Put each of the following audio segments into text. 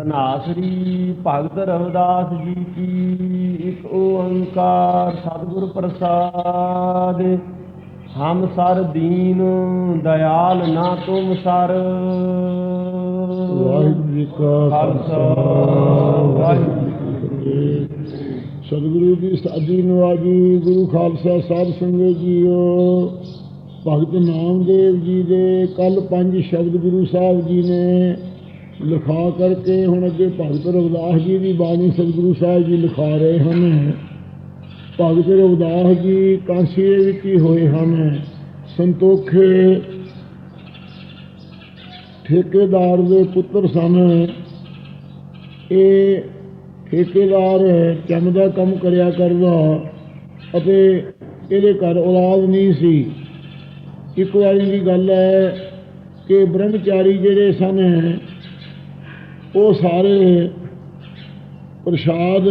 ਧਨਾਸਰੀ ਭਗਤ ਰਵਿਦਾਸ ਜੀ ਕੀ ਇੱਕ ਓੰਕਾਰ ਸਤਿਗੁਰ ਪ੍ਰਸਾਦ। ਹਮ ਸਰ ਦੀਨ ਦਇਆਲ ਨਾ ਤੁਮ ਸਰ। ਵਾਹਿਗੁਰੂ ਜੀ ਕਾ ਖਾਲਸਾ, ਵਾਹਿਗੁਰੂ ਵਾਹਿਗੁਰੂ ਜੀ ਕੀ ਫਤਿਹ। ਸਤਿਗੁਰੂ ਦੀ ਸਾਜੀ ਨਵਾਜੀ ਗੁਰੂ ਖਾਲਸਾ ਸਾਹਿਬ ਸੰਗਤ ਜੀਓ। ਭਗਤ ਨਾਮਦੇਵ ਜੀ ਦੇ ਕੱਲ ਪੰਜ ਸ਼ਬਦ ਗੁਰੂ ਸਾਹਿਬ ਜੀ ਨੇ ਲਿਖਾ ਕਰਕੇ ਹੁਣ ਅੱਗੇ ਭਗਤ ਰਵਿਦਾਸ ਜੀ ਦੀ ਬਾਣੀ ਸਤਿਗੁਰੂ ਸਾਹਿਬ ਜੀ ਲਿਖਾ ਰਹੇ ਹਨ। ਭਗਤ ਰਵਿਦਾਸ ਜੀ ਕਾਂਸੀ ਦੇ ਵਿੱਚ ਹੀ ਹੋਏ ਹਨ। ਸੰਤੋਖੇ ਠੇਕੇਦਾਰ ਦੇ ਪੁੱਤਰ ਸਨ। ਇਹ ਠੇਕੇਦਾਰ ਚੰਮ ਦਾ ਕੰਮ ਕਰਿਆ ਕਰਦਾ ਅਤੇ ਇਹਦੇ ਘਰ ਔਲਾਦ ਨਹੀਂ ਸੀ। ਇੱਕ ਵਾਰੀ ਦੀ ਗੱਲ ਹੈ ਕਿ ਬ੍ਰਹਮਚਾਰੀ ਜਿਹੜੇ ਸਨ ਉਹ ਸਾਰੇ ਪ੍ਰਸ਼ਾਦ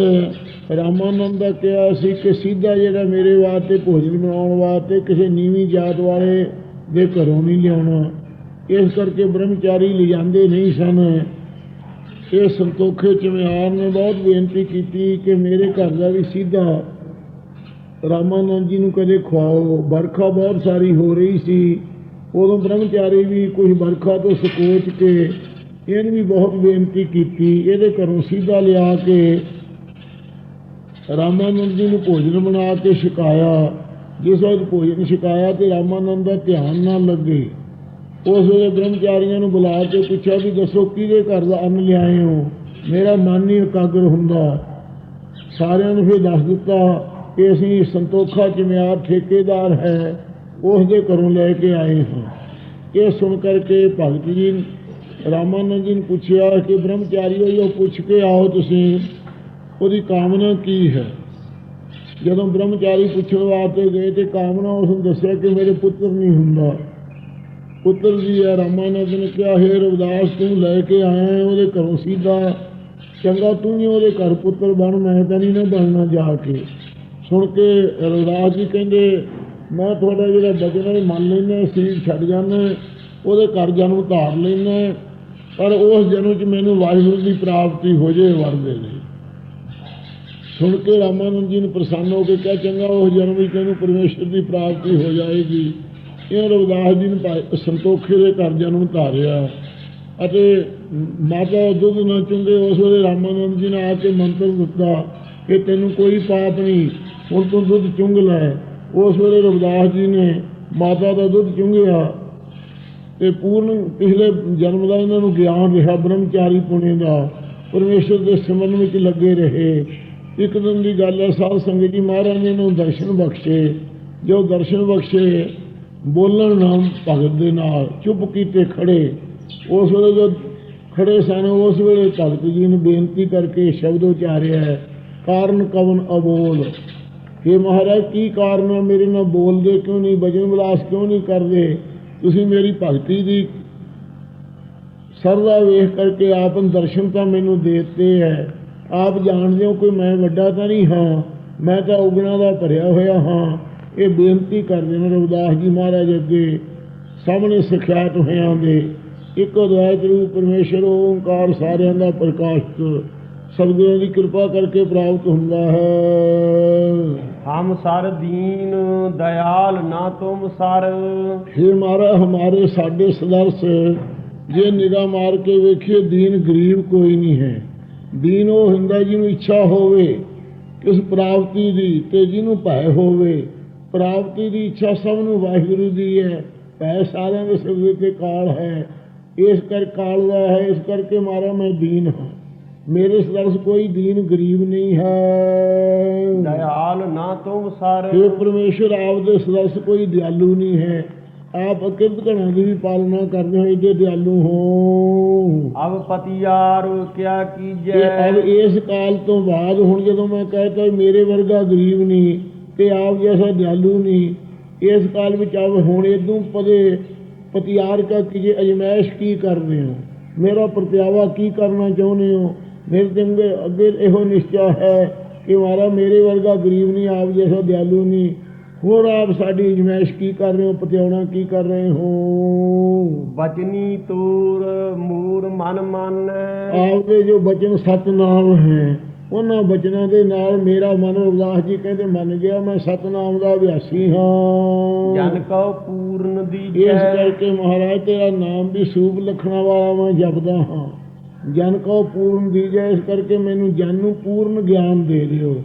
ਰਾਮਾਨੰਦ ਦਾ ਕਿਹਾ ਸੀ ਕਿ ਸਿੱਧਾ ਜਿਹੜਾ ਮੇਰੇ ਵਾਸਤੇ ਭੋਜਨ ਬਣਾਉਣ ਵਾਸਤੇ ਕਿਸੇ ਨੀਵੀਂ ਜਾਤ ਵਾਲੇ ਦੇ ਘਰੋਂ ਨਹੀਂ ਲਿਆਉਣਾ। ਇਸ ਕਰਕੇ ਬ੍ਰਹਮਚਾਰੀ ਲਿਜਾਂਦੇ ਨਹੀਂ ਸਨ। ਇਹ ਸੰਤੋਖੇ ਚਮਿਆਰ ਨੇ ਬਹੁਤ ਬੇਨਤੀ ਕੀਤੀ ਕਿ ਮੇਰੇ ਘਰ ਦਾ ਵੀ ਸਿੱਧਾ ਰਾਮਾਨੰਦ ਜੀ ਨੂੰ ਕਦੇ ਖਵਾਓ। ਬਰਖਾ ਬਹੁਤ ਸਾਰੀ ਹੋ ਰਹੀ ਸੀ। ਉਦੋਂ ਬ੍ਰਹਮਚਾਰੀ ਵੀ ਕੁਝ ਬਰਖਾ ਤੋਂ ਸਕੋਚ ਕੇ ਇਹਨੂੰ ਵੀ ਬਹੁਤ ਬੇਨਤੀ ਕੀਤੀ, ਇਹਦੇ ਘਰੋਂ ਸਿੱਧਾ ਲਿਆ ਕੇ ਰਾਮਾਨੰਦ ਜੀ ਨੂੰ ਭੋਜਨ ਬਣਾ ਕੇ ਛਕਾਇਆ। ਜਿਸ ਵਕਤ ਭੋਜਨ ਛਕਾਇਆ ਤੇ ਰਾਮਾਨੰਦ ਦਾ ਧਿਆਨ ਨਾ ਲੱਗੇ। ਉਸ ਵੇਲੇ ਬ੍ਰਹਮਚਾਰੀਆਂ ਨੂੰ ਬੁਲਾ ਕੇ ਪੁੱਛਿਆ ਵੀ ਦੱਸੋ ਕਿਹਦੇ ਘਰ ਦਾ ਅੰਨ ਲਿਆਏ ਹੋ? ਮੇਰਾ ਮਨ ਨਹੀਂ ਇਕਾਗਰ ਹੁੰਦਾ। ਸਾਰਿਆਂ ਨੂੰ ਫਿਰ ਦੱਸ ਦਿੱਤਾ ਕਿ ਅਸੀਂ ਸੰਤੋਖਾ ਚਮਿਆਰ ਠੇਕੇਦਾਰ ਹੈ, ਉਸ ਦੇ ਘਰੋਂ ਲੈ ਕੇ ਆਏ ਹਾਂ। ਇਹ ਸੁਣ ਕਰਕੇ ਭਗਤ ਜੀ ਰਾਮਾਨੰਦ ਜੀ ਨੇ ਪੁੱਛਿਆ ਕਿ ਬ੍ਰਹਮਚਾਰੀ ਹੋਈ ਉਹ ਪੁੱਛ ਕੇ ਆਓ ਤੁਸੀਂ, ਉਹਦੀ ਕਾਮਨਾ ਕੀ ਹੈ? ਜਦੋਂ ਬ੍ਰਹਮਚਾਰੀ ਪੁੱਛਣ ਵਾਸਤੇ ਗਏ ਤੇ ਕਾਮਨਾ ਉਸ ਨੂੰ ਦੱਸਿਆ ਕਿ ਮੇਰੇ ਪੁੱਤਰ ਨਹੀਂ ਹੁੰਦਾ। ਪੁੱਤਰ ਜੀ ਹੈ ਰਾਮਾਨੰਦ ਨੇ ਕਿਹਾ, ਹੈ ਰਵਿਦਾਸ, ਤੂੰ ਲੈ ਕੇ ਆਇਆ ਉਹਦੇ ਘਰੋਂ ਸਿੱਧਾ। ਚੰਗਾ, ਤੂੰ ਹੀ ਉਹਦੇ ਘਰ ਪੁੱਤਰ ਬਣ, ਮੈਂ ਤਾਂ ਨਹੀਂ ਨਾ ਬਣਨਾ ਜਾ ਕੇ। ਸੁਣ ਕੇ ਰਵਿਦਾਸ ਜੀ ਕਹਿੰਦੇ, ਮੈਂ ਤੁਹਾਡਾ ਜਿਹੜਾ ਬਚਨ ਹੈ ਮੰਨ ਲੈਂਦਾ, ਸਰੀਰ ਛੱਡ ਜਾਂਦਾ ਉਹਦੇ ਘਰ ਜਨਮ ਧਾਰ ਲੈਂਦਾ ਪਰ ਉਸ ਜਨਮ 'ਚ ਮੈਨੂੰ ਵਾਹਿਗੁਰੂ ਦੀ ਪ੍ਰਾਪਤੀ ਹੋ ਜੇ ਵਰਦੇ ਨੇ। ਸੁਣ ਕੇ ਰਾਮਾਨੰਦ ਜੀ ਨੂੰ ਪ੍ਰਸੰਨ ਹੋ ਕੇ ਕਿਹਾ, ਚੰਗਾ ਉਸ ਜਨਮ ਵਿੱਚ ਤੈਨੂੰ ਪਰਮੇਸ਼ਰ ਦੀ ਪ੍ਰਾਪਤੀ ਹੋ ਜਾਏਗੀ। ਇਹ ਰਵਿਦਾਸ ਜੀ ਨੇ ਭਾਈ ਸੰਤੋਖੇ ਦੇ ਘਰ ਜਨਮ ਧਾਰਿਆ ਅਤੇ ਮਾਤਾ ਦੁੱਧ ਨਾ ਚੁੰਗੇ ਉਸ ਵੇਲੇ ਰਾਮਾਨੰਦ ਜੀ ਨੇ ਆ ਕੇ ਮੰਤਰ ਦਿੱਤਾ ਕਿ ਤੈਨੂੰ ਕੋਈ ਪਾਪ ਨਹੀਂ, ਹੁਣ ਤੂੰ ਦੁੱਧ ਚੁੰਗ ਲੈ। ਉਸ ਵੇਲੇ ਰਵਿਦਾਸ ਜੀ ਨੇ ਮਾਤਾ ਦਾ ਦੁੱਧ ਚੁੰਗਿਆ ਤੇ ਪੂਰਨ ਪਿਛਲੇ ਜਨਮ ਦਾ ਇਹਨਾਂ ਨੂੰ ਗਿਆਨ ਰਿਹਾ, ਬ੍ਰਹਮਚਾਰੀ ਪੁਣੇ ਦਾ। ਪਰਮੇਸ਼ਰ ਦੇ ਸਿਮਰਨ ਵਿੱਚ ਲੱਗੇ ਰਹੇ। ਇੱਕ ਦਿਨ ਦੀ ਗੱਲ ਹੈ, ਸਾਧ ਸੰਗਤ ਜੀ ਮਹਾਰਾਜ ਨੇ ਨੂੰ ਦਰਸ਼ਨ ਬਖਸ਼ੇ। ਜੋ ਦਰਸ਼ਨ ਬਖਸ਼ੇ, ਬੋਲਣ ਨਾਮ ਭਗਤ ਦੇ ਨਾਲ, ਚੁੱਪ ਕੀਤੇ ਖੜੇ। ਉਸ ਵੇਲੇ ਜੋ ਖੜੇ ਸਨ, ਉਸ ਵੇਲੇ ਭਗਤ ਜੀ ਨੇ ਬੇਨਤੀ ਕਰਕੇ ਸ਼ਬਦ ਉਚਾਰਿਆ ਹੈ ਕਾਰਨ ਕਵਨ ਅਬੋਲ? ਕਿ ਮਹਾਰਾਜ, ਕੀ ਕਾਰਨ ਹੈ ਮੇਰੇ ਨਾਲ ਬੋਲਦੇ? ਕਿਉਂ ਨਹੀਂ? ਬਜਨ ਵਿਲਾਸ ਕਿਉਂ ਨਹੀਂ ਕਰਦੇ? ਤੁਸੀਂ ਮੇਰੀ ਭਗਤੀ ਦੀ ਸਰਦਾ ਵੇਖ ਕਰਕੇ ਆਪ ਦਰਸ਼ਨ ਤਾਂ ਮੈਨੂੰ ਦੇ ਦਿੱਤੇ ਹੈ। ਆਪ ਜਾਣਦੇ ਹੋ ਕਿ ਮੈਂ ਵੱਡਾ ਤਾਂ ਨਹੀਂ ਹਾਂ, ਮੈਂ ਤਾਂ ਉਗਣਾ ਦਾ ਭਰਿਆ ਹੋਇਆ ਹਾਂ। ਇਹ ਬੇਨਤੀ ਕਰਦੇ ਨੇ ਰਵਿਦਾਸ ਜੀ ਮਹਾਰਾਜ ਅੱਗੇ, ਸਾਹਮਣੇ ਸਿਖਿਆਤ ਹੋਇਆਂ ਦੇ। ਇੱਕ ਦਵਾਇਤ ਰੂਪ ਪਰਮੇਸ਼ਰ, ਓੰਕਾਰ ਸਾਰਿਆਂ ਦਾ ਪ੍ਰਕਾਸ਼ਕ ਸਤਿਗੁਰਾਂ ਦੀ ਕਿਰਪਾ ਕਰਕੇ ਪ੍ਰਾਪਤ ਹੁੰਦਾ ਹੈ। ਹਮ ਸਰ ਦੀਨ ਦਇਆਲ ਨਾ ਤੁਮ ਸਰ। हे ਮਾਰਾ ਹਮਾਰੇ ਸਾਡੇ ਸਦਰਸ ਜੇ ਨਿਗਾਹ ਮਾਰ ਕੇ ਵੇਖੀਏ ਦੀਨ ਗਰੀਬ ਕੋਈ ਨਹੀਂ ਹੈ। ਦੀਨ ਉਹ ਹੁੰਦਾ ਜਿਹਨੂੰ ਇੱਛਾ ਹੋਵੇ ਕਿਸ ਪ੍ਰਾਪਤੀ ਦੀ ਤੇ ਜਿਹਨੂੰ ਭੈ ਹੋਵੇ। ਪ੍ਰਾਪਤੀ ਦੀ ਇੱਛਾ ਸਭ ਨੂੰ ਵਾਹਿਗੁਰੂ ਦੀ ਹੈ। ਭੈ ਸਾਰਿਆਂ ਦੇ ਸਿਰ ਤੇ ਕਾਲ ਹੈ। ਇਸ ਕਰ ਕਾਲ ਦਾ ਹੈ ਇਸ ਕਰਕੇ ਮਾਰਾ ਮੈਂ ਦੀਨ ਹਾਂ। ਮੇਰੇ ਸਦਰਸ ਕੋਈ ਦੀਨ ਗਰੀਬ ਨਹੀਂ ਹੈ। ਦਇਆਲ ਨਾ ਤੁਮ ਸਰ। हे ਪਰਮੇਸ਼ਰ ਆਪ ਦੇ ਸਦਰਸ ਕੋਈ ਦਿਆਲੂ ਨਹੀਂ ਹੈ। ਆਪ ਅਕਿਰਤ ਘਣਾ ਦੀ ਵੀ ਪਾਲਣਾ ਕਰਦੇ ਹੋ ਏਡੇ ਦਿਆਲੂ ਹੋ। ਅਬ ਪਤਿਆਰ ਕਿਆ ਤੇ ਕੀਜੈ ਅਬ ਇਸ ਕਾਲ ਤੋਂ ਬਾਅਦ ਹੁਣ ਜਦੋਂ ਮੈਂ ਕਹਤਾ ਮੇਰੇ ਵਰਗਾ ਗਰੀਬ ਨਹੀਂ ਤੇ ਆਪ ਜੈਸਾ ਦਿਆਲੂ ਨਹੀਂ ਇਸ ਕਾਲ ਵਿੱਚ ਆਪ ਹੁਣ ਇਦੋਂ ਪਦੇ ਪਤਿਆਰ ਕਾ ਕੀਜੇ ਅਜਮੈਸ਼ ਕੀ ਕਰਦੇ ਹੋ? ਮੇਰਾ ਪ੍ਰਤਿਆਵਾ ਕੀ ਕਰਨਾ ਚਾਹੁੰਦੇ ਹੋ? ਮੇਰੇ ਅੱਗੇ ਅੱਗੇ ਇਹੋ ਨਿਸ਼ਚਾ ਹੈ ਕਿ ਮਾਰਾ ਮੇਰੇ ਵਰਗਾ ਗਰੀਬ ਨਹੀਂ ਆਪ ਜੈਸਾ ਦਿਆਲੂ ਨਹੀਂ। ਹੋਰ ਆਪ ਸਾਡੀ ਅਜਮਾਇਸ਼ ਕੀ ਕਰ ਰਹੇ ਹੋ ਪਤਿਆਉਣਾ ਕੀ ਕਰ ਰਹੇ ਹੋ? ਬਚਨੀ ਤੂਰ ਮੂਰ ਮਨ ਮਾਨੈ। ਆਪਦੇ ਜੋ ਬਚਨ ਸਤਨਾਮ ਹੈ ਉਹਨਾਂ ਬਚਨਾਂ ਦੇ ਨਾਲ ਮੇਰਾ ਮਨ ਉਦਾਸ ਜੀ ਕਹਿੰਦੇ ਮੰਨ ਗਿਆ ਮੈਂ ਸਤਨਾਮ ਦਾ ਅਭਿਆਸੀ ਹਾਂ। ਜਨ ਕਉ ਪੂਰਨ ਇਸ ਦੀਜੈ ਕਰਕੇ ਮਹਾਰਾਜ ਤੇਰਾ ਨਾਮ ਵੀ ਸੂਪ ਲਖਣਾ ਵਾਲਾ ਮੈਂ ਜਪਦਾ ਹਾਂ। ਜਨ ਕੋ ਪੂਰਨ ਦੀਜੈ ਇਸ ਕਰਕੇ ਮੈਨੂੰ ਜਨ ਨੂੰ ਪੂਰਨ ਗਿਆਨ ਦੇ ਦਿਓ।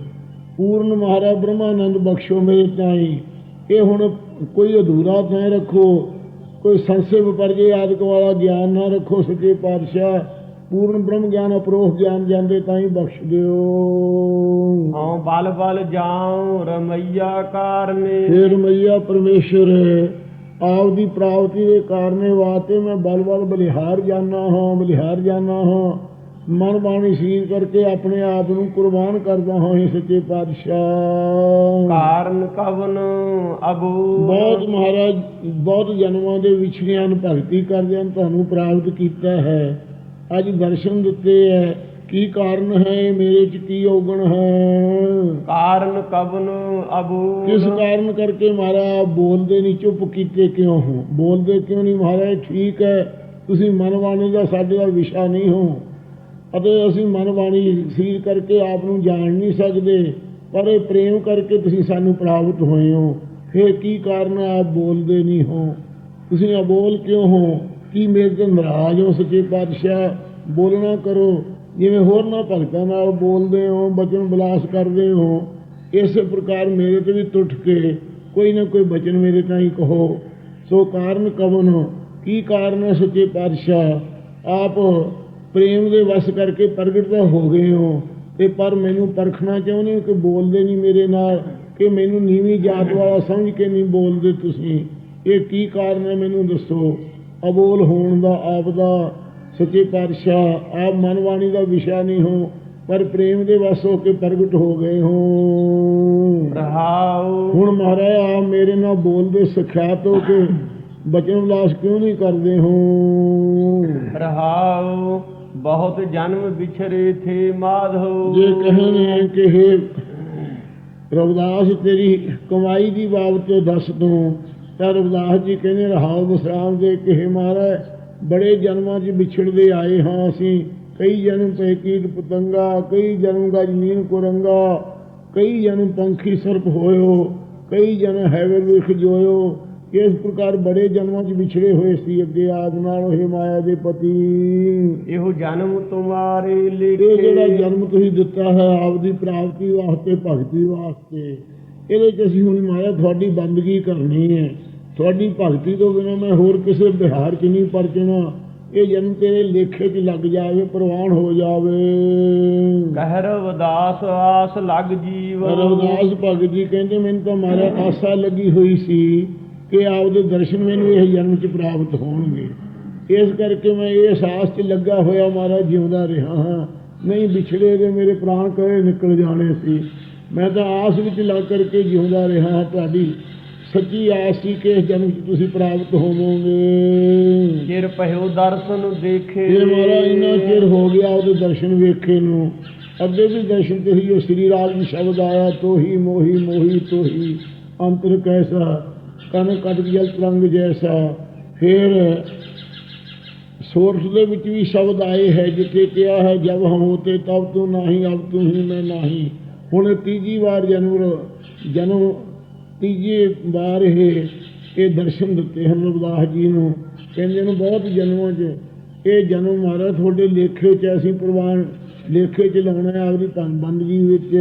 ਪੂਰਨ ਮਹਾਰਾਜ ਬ੍ਰਹਮਾਨੰਦ ਬਖਸ਼ੋ ਮੇਰੇ ਤਾਈ। ਇਹ ਹੁਣ ਕੋਈ ਅਧੂਰਾ ਨਾ ਰੱਖੋ। ਕੋਈ ਸੰਸੇ ਵਿਪਰਜੇ ਆਦਿਕ ਵਾਲਾ ਗਿਆਨ ਨਾ ਰੱਖੋ ਸੱਚੇ ਪਾਤਸ਼ਾਹ। ਪੂਰਨ ਬ੍ਰਹਮ ਗਿਆਨ ਅਪਰੋਖ ਗਿਆਨ ਜਾਂਦੇ ਤਾਂ ਹੀ ਬਖਸ਼ ਦਿਓ। ਹਉ ਬਲ ਬਲ ਜਾਉ ਰਮਈਆ ਕਾਰਨੇ। ਫੇਰ ਮਈਆ ਪਰਮੇਸ਼ਰ ਆਪ ਦੀ ਪ੍ਰਾਪਤੀ ਦੇ ਕਾਰਨੇ ਵਾਸਤੇ ਮੈਂ ਬਲ ਬਲ ਬਲਿਹਾਰ ਜਾਣਾ ਹਾਂ ਬਲਿਹਾਰ ਜਾਣਾ ਹਾਂ। ਮਨ ਬਾਣੀ ਸੀਰ ਕਰਕੇ ਆਪਣੇ ਆਪ ਨੂੰ ਕੁਰਬਾਨ ਕਰਦਾ ਹਾਂ ਇਹ ਸੱਚੇ ਪਾਤਸ਼ਾਹ। ਕਾਰਨ ਕਵਨ ਅਬੂ? ਬਹੁਤ ਮਹਾਰਾਜ ਬਹੁਤ ਜਨਮਾਂ ਦੇ ਵਿਛੜਿਆਂ ਨੂੰ ਭਗਤੀ ਕਰਦਿਆਂ ਤੁਹਾਨੂੰ ਪ੍ਰਾਪਤ ਕੀਤਾ ਹੈ। ਅੱਜ ਦਰਸ਼ਨ ਦਿੱਤੇ ਹੈ। ਕੀ ਕਾਰਨ ਹੈ ਮੇਰੇ ਚ ਕੀ ਔਗਣ ਹੈ? ਕਾਰਨ ਕਵਨ ਅਬੂ ਕਿਸ ਕਾਰਨ ਕਰਕੇ ਮਹਾਰਾਜ ਬੋਲਦੇ ਨਹੀਂ ਚੁੱਪ ਕੀਤੇ ਕਿਉਂ ਹੋ? ਬੋਲਦੇ ਕਿਉਂ ਨਹੀਂ ਮਹਾਰਾਜ? ਠੀਕ ਹੈ ਤੁਸੀਂ ਮਨ ਬਾਣੀ ਦਾ ਸਾਡੇ ਦਾ ਵਿਸ਼ਾ ਨਹੀਂ ਹੋ। ਅਤੇ ਅਸੀਂ ਮਨ ਬਾਣੀ ਸੀਰ ਕਰਕੇ ਆਪ ਨੂੰ ਜਾਣ ਨਹੀਂ ਸਕਦੇ ਪਰ ਇਹ ਪ੍ਰੇਮ ਕਰਕੇ ਤੁਸੀਂ ਸਾਨੂੰ ਪ੍ਰਾਪਤ ਹੋਏ ਹੋ। ਫਿਰ ਕੀ ਕਾਰਨ ਆਪ ਬੋਲਦੇ ਨਹੀਂ ਹੋ? ਤੁਸੀਂ ਅਬੋਲ ਕਿਉਂ ਹੋ? ਕੀ ਮੇਰੇ ਤੇ ਨਾਰਾਜ਼ ਹੋ ਸੱਚੇ ਪਾਤਸ਼ਾਹ? ਬੋਲਣਾ ਕਰੋ। ਜਿਵੇਂ ਹੋਰ ਨਾ ਭਗਤਾਂ ਨਾਲ ਬੋਲਦੇ ਹੋ, ਬਚਨ ਬਲਾਸ ਕਰਦੇ ਹੋ, ਇਸੇ ਪ੍ਰਕਾਰ ਮੇਰੇ ਤੇ ਵੀ ਟੁੱਟ ਕੇ ਕੋਈ ਨਾ ਕੋਈ ਬਚਨ ਮੇਰੇ ਤਾਈਂ ਕਹੋ। ਸੋ ਕਾਰਨ ਕਵਨ, ਕੀ ਕਾਰਨ ਹੈ ਸੱਚੇ ਪਾਤਸ਼ਾਹ? ਆਪ ਪ੍ਰੇਮ ਦੇ ਵਸ ਕਰਕੇ ਪ੍ਰਗਟ ਤਾਂ ਹੋ ਗਏ ਹੋ, ਤੇ ਪਰ ਮੈਨੂੰ ਪਰਖਣਾ ਚਾਹੁੰਦੇ ਹੋ ਕਿ ਬੋਲਦੇ ਨਹੀਂ ਮੇਰੇ ਨਾਲ, ਕਿ ਮੈਨੂੰ ਨੀਵੀਂ ਜਾਤ ਵਾਲਾ ਸਮਝ ਕੇ ਨਹੀਂ ਬੋਲਦੇ ਤੁਸੀਂ? ਇਹ ਕੀ ਕਾਰਨ ਹੈ ਮੈਨੂੰ ਦੱਸੋ? ਅਬੋਲ ਹੋਣ ਦਾ ਆਪ ਦਾ ਸੱਚੇ ਪਾਤਸ਼ਾਹ ਆਪ ਮਨ ਬਾਣੀ ਦਾ ਵਿਸ਼ਾ ਨਹੀਂ ਹੋ ਪਰ ਪ੍ਰੇਮ ਦੇ ਵਸ ਹੋ ਕੇ ਪ੍ਰਗਟ ਹੋ ਗਏ ਹੋ। ਰਹਾਉ। ਹੁਣ ਮਹਾਰਾਜ ਆਪ ਮੇਰੇ ਨਾਲ ਬੋਲਦੇ ਸਖਿਆਤ ਹੋ ਕੇ ਬਚਨ ਵਿਲਾਸ ਕਿਉਂ ਨਹੀਂ ਕਰਦੇ ਹੋ? ਰਹਾਉ। ਬਹੁਤ ਜਨਮ ਵਿਛਰੇ ਥੇ ਮਾਧੋ। ਜੇ ਕਹਨੇ ਕਿ हे ਰਵਿਦਾਸ ਤੇਰੀ ਕਮਾਈ ਦੀ ਬਾਬਤ ਦੱਸ ਤੂੰ ਤਾਂ ਰਵਿਦਾਸ ਜੀ ਕਹਿੰਦੇ ਰਹਾਉ ਬਸਰਾਮ ਦੇ ਕਿ हे ਮਹਾਰਾਜ ਬੜੇ ਜਨਮਾਂ 'ਚ ਵਿਛੜਦੇ ਆਏ ਹਾਂ ਅਸੀਂ। ਕਈ ਜਨਮ ਕੀਟ ਪਤੰਗਾ ਕਈ ਜਨਮ ਦਾ ਜਮੀਨ ਕੁਰੰਗਾ ਕਈ ਜਨਮ ਪੰਖੀ ਸਰਪ ਹੋਇਓ ਕਈ ਜਨ ਹੈਵਰ ਵਿਖ ਜੋਇਓ। ਇਸ ਪ੍ਰਕਾਰ ਬੜੇ ਜਨਮਾਂ 'ਚ ਵਿਛੜੇ ਹੋਏ ਸੀ ਅੱਗੇ ਆਪ ਨਾਲ ਇਹ ਮਾਇਆ ਦੇ ਪਤੀ। ਇਹੋ ਜਨਮ ਤੁਮਾਰੇ ਇਹ ਜਿਹੜਾ ਲੇਖੇ ਜਨਮ ਤੁਸੀਂ ਦਿੱਤਾ ਹੈ ਆਪ ਦੀ ਪ੍ਰਾਪਤੀ ਵਾਸਤੇ ਭਗਤੀ ਵਾਸਤੇ ਇਹਦੇ 'ਚ ਅਸੀਂ ਹੁਣ ਮਾਇਆ ਤੁਹਾਡੀ ਬੰਦਗੀ ਕਰਨੀ ਹੈ। ਤੁਹਾਡੀ ਭਗਤੀ ਤੋਂ ਬਿਨਾਂ ਮੈਂ ਹੋਰ ਕਿਸੇ ਬਿਹਾਰ 'ਚ ਨਹੀਂ ਪਰਚਣਾ ਇਹ ਜਨਮ ਤੇਰੇ ਲੇਖੇ 'ਚ ਲੱਗ ਜਾਵੇ ਪ੍ਰਵਾਨ ਹੋ ਜਾਵੇ। ਕਹਿਰ ਉਦਾਸ ਆਸ ਲਗ ਜੀਵ ਰਵਿਦਾਸ ਭਗਤ ਜੀ ਕਹਿੰਦੇ ਮੈਨੂੰ ਤਾਂ ਮਾਰਾ ਆਸਾ ਲੱਗੀ ਹੋਈ ਸੀ ਕਿ ਆਪਦੇ ਦਰਸ਼ਨ ਮੈਨੂੰ ਇਹ ਜਨਮ 'ਚ ਪ੍ਰਾਪਤ ਹੋਣਗੇ। ਇਸ ਕਰਕੇ ਮੈਂ ਇਸ ਆਸ 'ਚ ਲੱਗਾ ਹੋਇਆ ਮਾਰਾ ਜਿਉਂਦਾ ਰਿਹਾ ਹਾਂ। ਨਹੀਂ ਵਿਛੜੇ ਦੇ ਮੇਰੇ ਪ੍ਰਾਣ ਕਰੇ ਨਿਕਲ ਜਾਣੇ ਸੀ। ਮੈਂ ਤਾਂ ਆਸ ਵਿੱਚ ਲੱਗ ਕਰਕੇ ਜਿਉਂਦਾ ਰਿਹਾ ਹਾਂ ਤੁਹਾਡੀ ਸੱਚੀ ਆਸ ਸੀ ਕਿ ਜਨਮ 'ਚ ਤੁਸੀਂ ਪ੍ਰਾਪਤ ਹੋਵੋਗੇ। ਚਿਰ ਪਹਿਓ ਦਰਸ਼ਨ ਦੇਖੇ। ਇਹ ਮਾਰਾ ਇੰਨਾ ਚਿਰ ਹੋ ਗਿਆ ਉਹਦੇ ਦਰਸ਼ਨ ਵੇਖੇ ਨੂੰ। ਅੱਗੇ ਵੀ ਦਰਸ਼ਨ ਤੇ ਹੀ ਉਹ ਸ੍ਰੀ ਰਾਗ ਜੀ ਸ਼ਬਦ ਆਇਆ ਤੋਹੀ ਮੋਹੀ ਮੋਹੀ ਤੋਹੀ ਅੰਤਰ ਕੈਸਾ ਕਨ ਕਟ ਜਲ ਤਰੰਗ ਜੈਸਾ। ਫਿਰ ਸੋਰਸ ਦੇ ਵਿੱਚ ਵੀ ਸ਼ਬਦ ਆਏ ਹੈ ਜਿੱਥੇ ਕਿਹਾ ਹੈ ਜਬ ਹਮ ਹੋਤੇ ਤਬ ਤੂੰ ਨਹੀਂ ਅਬ ਤੂੰ ਹੀ ਮੈਂ ਨਹੀਂ। ਹੁਣ ਤੀਜੀ ਵਾਰ ਜਨਮ ਜਨਮ ਤੀਜੀ ਵਾਰ ਇਹ ਇਹ ਦਰਸ਼ਨ ਦਿੱਤੇ ਹਨ ਰਵਿਦਾਸ ਜੀ ਨੂੰ। ਕਹਿੰਦੇ ਨੇ ਬਹੁਤ ਜਨਮਾਂ 'ਚ ਇਹ ਜਨਮ ਮਾਰਾ ਤੁਹਾਡੇ ਲੇਖੇ 'ਚ ਅਸੀਂ ਪ੍ਰਵਾਨ ਲੇਖੇ 'ਚ ਲਾਉਣਾ ਹੈ ਆਪਦੀ ਧੰਨ ਬੰਦਗੀ ਵਿੱਚ।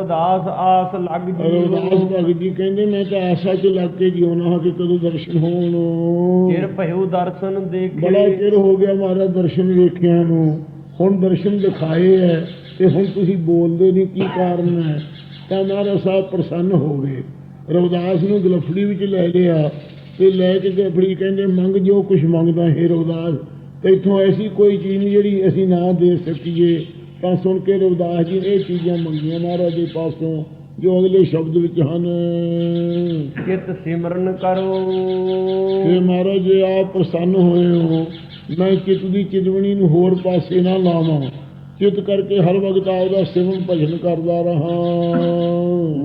ਉਦਾਸ ਆਸ ਲਗ ਰਵਿਦਾਸ ਜੀਵ ਭਗਤ ਜੀ ਕਹਿੰਦੇ ਮੈਂ ਤਾਂ ਆਸਾ 'ਚ ਲੱਗ ਕੇ ਜਿਉਣਾ ਹਾਂ ਕਿ ਕਦੋਂ ਦਰਸ਼ਨ ਹੋਣ। ਚਿਰ ਪਹਿਓ ਦਰਸ਼ਨ ਬੜਾ ਦੇਖੇ ਚਿਰ ਹੋ ਗਿਆ ਮਾਰਾ ਦਰਸ਼ਨ ਵੇਖਿਆ ਨੂੰ। ਹੁਣ ਦਰਸ਼ਨ ਦਿਖਾਏ ਹੈ ਤੇ ਹੁਣ ਤੁਸੀਂ ਬੋਲਦੇ ਨਹੀਂ ਕੀ ਕਾਰਨ ਹੈ। ਤਾਂ ਮਹਾਰਾਜ ਸਾਹਿਬ ਪ੍ਰਸੰਨ ਹੋ ਗਏ। ਰਵਿਦਾਸ ਨੂੰ ਗਲਫੜੀ ਵਿੱਚ ਲੈ ਲਿਆ ਤੇ ਲੈ ਕੇ ਗਲਫੜੀ ਕਹਿੰਦੇ ਮੰਗ ਜੋ ਕੁਛ ਮੰਗਦਾ ਹੈ ਰਵਿਦਾਸ ਤੇ ਇਥੋਂ ਐਸੀ ਕੋਈ ਚੀਜ਼ ਨਹੀਂ ਜਿਹੜੀ ਅਸੀਂ ਨਾ ਦੇ ਸਕੀਏ। ਤਾਂ ਸੁਣ ਕੇ ਰਵਿਦਾਸ ਜੀ ਨੇ ਇਹ ਚੀਜ਼ਾਂ ਮੰਗੀਆਂ ਮਹਾਰਾਜ ਦੇ ਪਾਸੋਂ ਜੋ ਅਗਲੇ ਸ਼ਬਦ ਵਿੱਚ ਹਨ। ਚਿਤ ਸਿਮਰਨ ਕਰੋ। ਕਿ ਮਹਾਰਾਜ ਜੇ ਆਪ ਪ੍ਰਸੰਨ ਹੋਏ ਹੋ। ਮੈਂ ਚਿੱਤ ਦੀ ਚਿਤਵਣੀ ਨੂੰ ਹੋਰ ਪਾਸੇ ਨਾ ਲਾਵਾਂ। ਚਿਤ ਕਰਕੇ ਹਰ ਵਕਤ ਆਪਦਾ ਸਿਮਰਨ ਭਜਨ ਕਰਦਾ ਰਹਾ।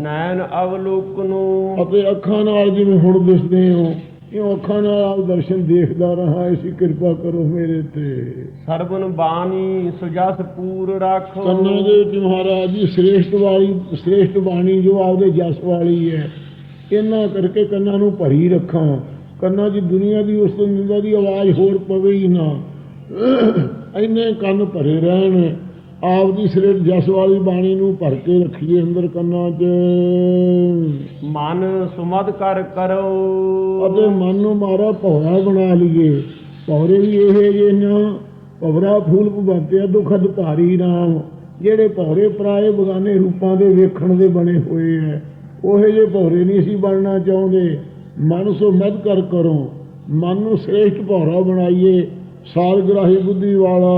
ਨੈਣ ਅਵਲੋਕਨੋ ਅਤੇ ਅੱਖਾਂ ਨਾਲ ਜਿਵੇਂ ਹੁਣ ਦਿਸਦੇ ਹੋ ਇਹ ਅੱਖਾਂ ਨਾਲ ਆਪ ਦਰਸ਼ਨ ਦੇਖਦਾ ਰਹਾ ਐਸੀ ਕਿਰਪਾ ਕਰੋ ਮੇਰੇ ਤੇ। ਸਰਬਨ ਬਾਣੀ ਸੁਜਸ ਪੂਰ ਰਾਖੋ। ਕੰਨਾਂ ਦੇ ਵਿੱਚ ਮਹਾਰਾਜ ਜੀ ਸ੍ਰੇਸ਼ਟ ਵਾਲੀ ਸ੍ਰੇਸ਼ਟ ਬਾਣੀ ਜੋ ਆਪਦੇ ਜਸ ਵਾਲੀ ਹੈ ਇਹਨਾਂ ਕਰਕੇ ਕੰਨਾਂ ਨੂੰ ਭਰੀ ਰੱਖਾਂ। ਕੰਨਾਂ ਦੀ ਦੁਨੀਆ ਦੀ ਉਸ ਤੋਂ ਨਿੰਦਾ ਦੀ ਆਵਾਜ਼ ਹੋਰ ਪਵੇ ਹੀ ਨਾ। ਇੰਨੇ ਕੰਨ ਭਰੇ ਰਹਿਣ। ਆਪ ਦੀ ਸ੍ਰੇਸ਼ਟ ਜਸ ਵਾਲੀ ਬਾਣੀ ਨੂੰ ਭਰ ਕੇ ਰੱਖੀਏ ਅੰਦਰ ਕੰਨਾਂ 'ਚ। ਮਨ ਸੁਮਦ ਕਰ ਕਰੋ। ਅਤੇ ਮਨ ਨੂੰ ਮਾਰਾ ਭੌਰਾ ਬਣਾ ਲਈਏ। ਭੌਰੇ ਵੀ ਇਹ ਜੇ ਨਾ ਭਵਰਾ ਫੂਲ ਭਵੰਤਿਆ ਦੁਖਦ ਭਾਰੀ ਨਾਮ ਜਿਹੜੇ ਭੌਰੇ ਪਰਾਏ ਬਗਾਨੇ ਰੂਪਾਂ ਦੇ ਵੇਖਣ ਦੇ ਬਣੇ ਹੋਏ ਐ ਉਹੇ ਜੇ ਭੌਰੇ ਨਹੀਂ ਸੀ ਬਣਨਾ ਚਾਹੁੰਦੇ। ਮਨ ਸੋ ਮਦ ਕਰ ਕਰੋ। ਮਨ ਨੂੰ ਸ੍ਰੇਸ਼ਟ ਭੌਰਾ ਬਣਾਈਏ। ਸਾਲਗ੍ਰਾਹੀ ਬੁੱਧੀ ਵਾਲਾ।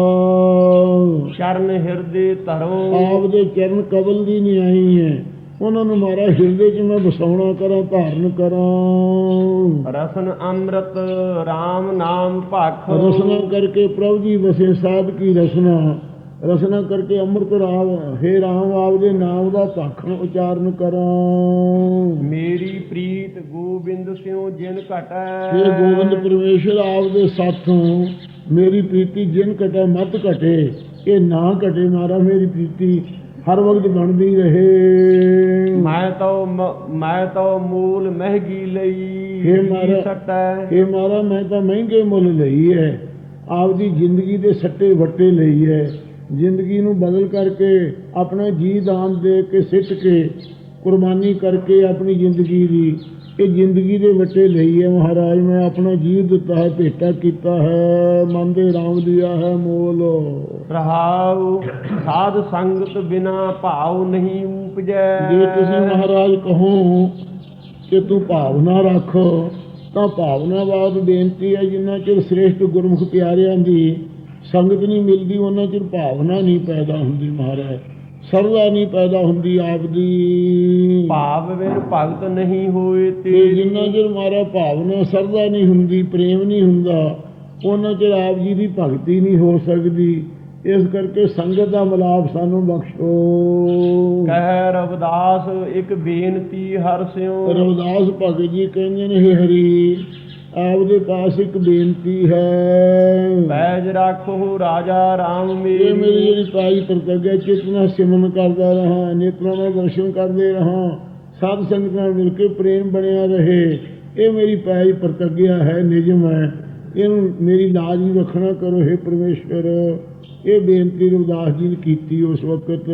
ਸ਼ਰਨ ਹਿਰਦੇ ਧਰੋ। ਆਪ ਦੇ ਚਰਨ ਕਬਲ ਦੀ ਨਹੀਂ ਆਈ ਹੈ। ਉਹਨਾਂ ਨੂੰ ਮਾਰਾ ਹਿਰਦੇ 'ਚ ਮੈਂ ਵਸਾਉਣਾ ਕਰਾਂ ਧਾਰਨ ਕਰਾਂ। ਰਸਨ ਅੰਮ੍ਰਿਤ RAM ਨਾਮ ਭਖ। ਰਸਨਾ ਕਰਕੇ ਪ੍ਰਭੂ ਜੀ ਵਸੇ ਸਾਧ ਕੀ ਰਸਨਾ। ਰਸਨਾ ਕਰਕੇ ਅੰਮ੍ਰਿਤ ਰਾਮ ਹੇ ਰਾਮ ਆਪ ਦੇ ਨਾਮ ਦਾ ਭਾਖਣ ਉਚਾਰਨ ਕਰਾਂ। ਮੇਰੀ ਪ੍ਰੀਤ ਗੋਬਿੰਦ ਸਿਉ ਜਿਨ ਘਟੈ। ਹੇ ਗੋਬਿੰਦ ਪਰਮੇਸ਼ਰ ਆਪ ਦੇ ਸਾਥੋਂ ਮੇਰੀ ਪ੍ਰੀਤੀ ਜਿਨ ਘਟੇ ਮਤ ਘਟੇ ਇਹ ਨਾ ਘਟੇ ਮਾਰਾ ਮੇਰੀ ਪ੍ਰੀਤੀ ਹਰ ਵਕਤ ਬਣਦੀ ਰਹੇ। ਮੈਂ ਤੋ ਮੈਂ ਤੋ ਮੂਲ ਮਹਿਗੀ ਲਈ ਹੇ ਮਹਾਰਾ- ਸਟੈ। ਇਹ ਮਾਰਾ ਮੈਂ ਤਾਂ ਮਹਿੰਗੇ ਮੁੱਲ ਲਈ ਹੈ ਆਪਦੀ ਜ਼ਿੰਦਗੀ ਦੇ ਸੱਟੇ ਵੱਟੇ ਲਈ ਹੈ ਜ਼ਿੰਦਗੀ ਨੂੰ ਬਦਲ ਕਰਕੇ ਆਪਣਾ ਜੀ ਦਾਨ ਦੇ ਕੇ ਸਿੱਟ ਕੇ ਕੁਰਬਾਨੀ ਕਰਕੇ ਆਪਣੀ ਜ਼ਿੰਦਗੀ ਦੀ। ਇਹ ਜ਼ਿੰਦਗੀ ਦੇ ਵੱਟੇ ਲਈ ਹੈ ਮਹਾਰਾਜ ਮੈਂ ਆਪਣਾ ਜੀਵ ਦਿੱਤਾ ਹੈ ਭੇਟਾ ਕੀਤਾ ਹੈ। ਮਨ ਦੇ ਰਾਮ ਦਿਆ ਹੈ ਮੋਲ। ਰਹਾਉ ਸਾਧ ਸੰਗਤ ਬਿਨਾ ਭਾਉ ਨਹੀਂ ਉਪਜੈ। ਜੇ ਤੁਸੀਂ ਮਹਾਰਾਜ ਕਹੋ ਕਿ ਤੂੰ ਭਾਵਨਾ ਰੱਖ ਤਾਂ ਭਾਵਨਾਵਾਦ ਬੇਨਤੀ ਹੈ ਜਿੰਨਾ ਚਿਰ ਸ੍ਰੇਸ਼ਟ ਗੁਰਮੁਖ ਪਿਆਰਿਆਂ ਦੀ ਸੰਗਤ ਨਹੀਂ ਮਿਲਦੀ ਉਹਨਾਂ ਚਿਰ ਭਾਵਨਾ ਨਹੀਂ ਪੈਦਾ ਹੁੰਦੀ ਮਹਾਰਾਜ। ਸਰਦਾ ਨਹੀਂ ਪੈਦਾ ਹੁੰਦੀ ਆਪ ਦੀ ਭਾਵ ਵਿਰ ਭਗਤ ਨਹੀਂ ਹੋਏ ਤੇ ਜਿੰਨਾ ਚਿਰ ਮਾਰਾ ਭਾਵਨਾ ਸਰਦਾ ਨਹੀਂ ਹੁੰਦੀ ਪ੍ਰੇਮ ਨਹੀਂ ਹੁੰਦਾ ਉਹਨਾਂ ਚਿਰ ਆਪ ਜੀ ਦੀ ਭਗਤੀ ਨਹੀਂ ਹੋ ਸਕਦੀ। ਇਸ ਕਰਕੇ ਸੰਗਤ ਦਾ ਮਿਲਾਪ ਸਾਨੂੰ ਬਖਸ਼ੋ। ਕਹਿ ਰਵਿਦਾਸ ਇੱਕ ਬੇਨਤੀ ਹਰ ਸਿਉ। ਰਵਿਦਾਸ ਭਗਤ ਜੀ ਕਹਿੰਦੇ ਨੇ ਹੇ ਹਰੀ ਆਪ ਦੇ ਪਾਸ ਇੱਕ ਬੇਨਤੀ ਹੈ। ਪੈਜ ਰੱਖੋ ਰਾਜਾ ਇਹ ਮੇਰੀ ਮੇਰੀ ਜਿਹੜੀ ਪਾਈ ਪ੍ਰਤੱਗਿਆ ਚਿਤਨਾ ਸਿਮਰਨ ਕਰਦਾ ਰਹਾ ਨੇਤਰਾਂ ਦਾ ਦਰਸ਼ਨ ਕਰਦੇ ਰਹਾ ਸਾਧ ਸੰਗਤ ਨਾਲ ਮਿਲ ਕੇ ਪ੍ਰੇਮ ਬਣਿਆ ਰਹੇ। ਇਹ ਮੇਰੀ ਪਾਈ ਪ੍ਰਤੱਗਿਆ ਹੈ ਨਿਜਮ ਹੈ। ਇਹਨੂੰ ਮੇਰੀ ਲਾਜ ਵੀ ਰੱਖਣਾ ਕਰੋ हे ਪਰਮੇਸ਼ਵਰ। ਇਹ ਬੇਨਤੀ ਰਵਿਦਾਸ ਜੀ ਨੇ ਕੀਤੀ ਉਸ ਵਕਤ।